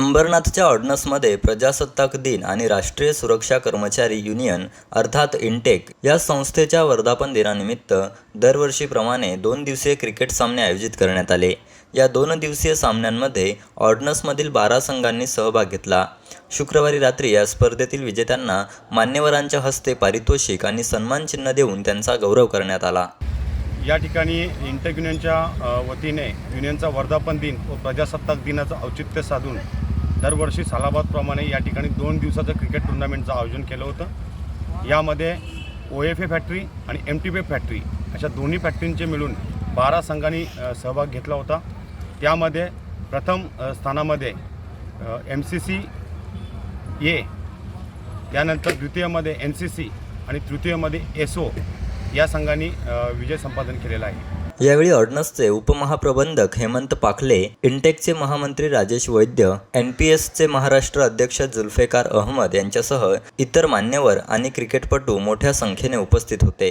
अंबरनाथच्या ऑर्डनन्समध्ये प्रजासत्ताक दिन आणि राष्ट्रीय सुरक्षा कर्मचारी युनियन अर्थात इंटेक या संस्थेच्या वर्धापन दिनानिमित्त दरवर्षीप्रमाणे दोन दिवसीय क्रिकेट सामने आयोजित करण्यात आले. या दोन दिवसीय सामन्यांमध्ये ऑर्डनसमधील बारा संघांनी सहभाग घेतला. शुक्रवारी रात्री या स्पर्धेतील विजेत्यांना मान्यवरांच्या हस्ते पारितोषिक आणि सन्मानचिन्ह देऊन त्यांचा गौरव करण्यात आला. या ठिकाणी इंटेक युनियनच्या वतीने युनियनचा वर्धापन दिन व प्रजासत्ताक दिनाचं औचित्य साधून दरवर्षी सालाबादप्रमाणे या ठिकाणी दोन दिवसाचं क्रिकेट टुर्नामेंटचं आयोजन केलं होतं. यामध्ये ओ एफ ए फॅक्टरी आणि एम टी पी फॅक्टरी अशा दोन्ही फॅक्टरींचे मिळून बारा संघांनी सहभाग घेतला होता. त्यामध्ये प्रथम स्थानामध्ये एम सी सी ए त्यानंतर द्वितीयमध्ये एन सी सी आणि तृतीयमध्ये एस ओ या संघांनी विजय संपादन केलेला आहे. यावेळी ऑर्डनसचे उपमहाप्रबंधक हेमंत पाखले इंटेकचे महामंत्री राजेश वैद्य एन पी एसचे महाराष्ट्र अध्यक्ष जुल्फेकार अहमद यांच्यासह इतर मान्यवर आणि क्रिकेटपटू मोठ्या संख्येने उपस्थित होते.